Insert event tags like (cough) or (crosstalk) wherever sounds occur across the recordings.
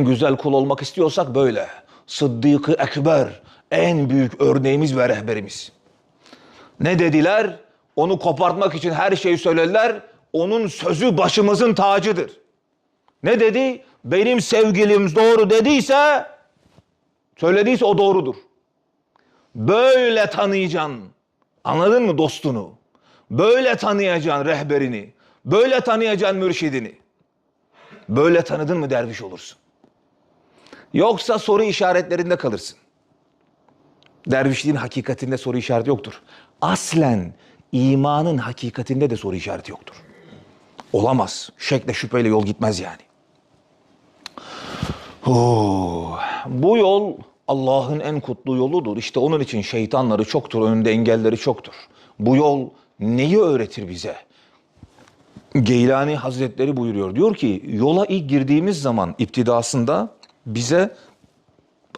Güzel kul olmak istiyorsak böyle. Sıddık-ı Ekber en büyük örneğimiz ve rehberimiz. Ne dediler? Onu kopartmak için her şeyi söylediler. Onun sözü başımızın tacıdır. Ne dedi? Benim sevgilim doğru dediyse, söylediyse o doğrudur. Böyle tanıyacaksın. Anladın mı dostunu? Böyle tanıyacaksın rehberini. Böyle tanıyacaksın mürşidini. Böyle tanıdın mı derviş olursun. Yoksa soru işaretlerinde kalırsın. Dervişliğin hakikatinde soru işareti yoktur. Aslen imanın hakikatinde de soru işareti yoktur. Olamaz. Şekle şüpheyle yol gitmez yani. Oo, bu yol Allah'ın en kutlu yoludur. İşte onun için şeytanları çoktur, önünde engelleri çoktur. Bu yol neyi öğretir bize? Geylani Hazretleri buyuruyor. Diyor ki yola ilk girdiğimiz zaman iptidasında bize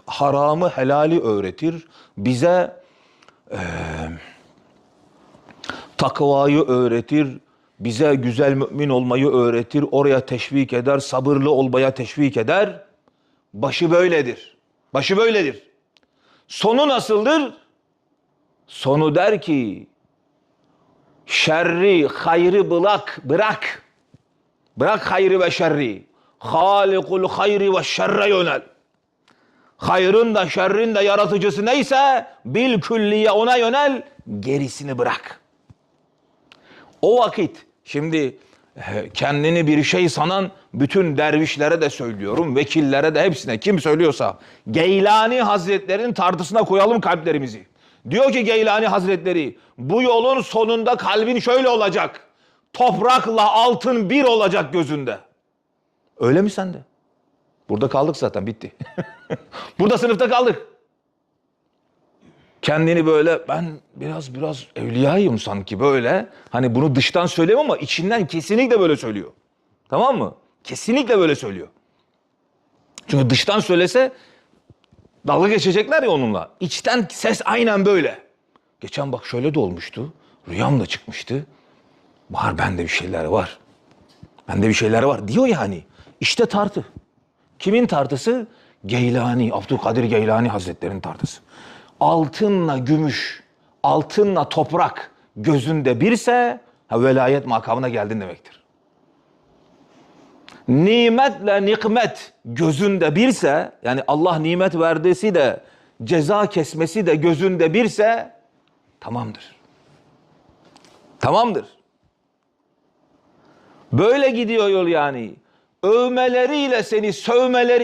haramı helali öğretir. Bize eee, takvayı öğretir. Bize güzel mümin olmayı öğretir. Oraya teşvik eder. Sabırlı olmaya teşvik eder. Başı böyledir. Başı böyledir. Sonu nasıldır? Sonu der ki şerri, hayrı bırak, bırak. Bırak hayrı ve şerri. Halikul hayri ve şerre yönel. Hayrın da şerrin de yaratıcısı neyse bil külliye ona yönel, gerisini bırak. O vakit şimdi kendini bir şey sanan bütün dervişlere de söylüyorum, vekillere de hepsine kim söylüyorsa Geylani Hazretlerinin tartısına koyalım kalplerimizi. Diyor ki Geylani Hazretleri bu yolun sonunda kalbin şöyle olacak. Toprakla altın bir olacak gözünde. Öyle mi sende? Burada kaldık zaten bitti. (laughs) Burada sınıfta kaldık. Kendini böyle ben biraz biraz evliyayım sanki böyle. Hani bunu dıştan söyleyemem ama içinden kesinlikle böyle söylüyor. Tamam mı? Kesinlikle böyle söylüyor. Çünkü dıştan söylese dalga geçecekler ya onunla. İçten ses aynen böyle. Geçen bak şöyle de olmuştu. Rüyam da çıkmıştı. Var bende bir şeyler var. Bende bir şeyler var diyor yani. İşte tartı. Kimin tartısı? Geylani, Abdülkadir Geylani Hazretleri'nin tartısı. Altınla gümüş, altınla toprak gözünde birse ha, velayet makamına geldin demektir. Nimetle nikmet gözünde birse yani Allah nimet verdisi de ceza kesmesi de gözünde birse tamamdır. Tamamdır. Böyle gidiyor yol yani. Övmeleriyle seni sövmeleri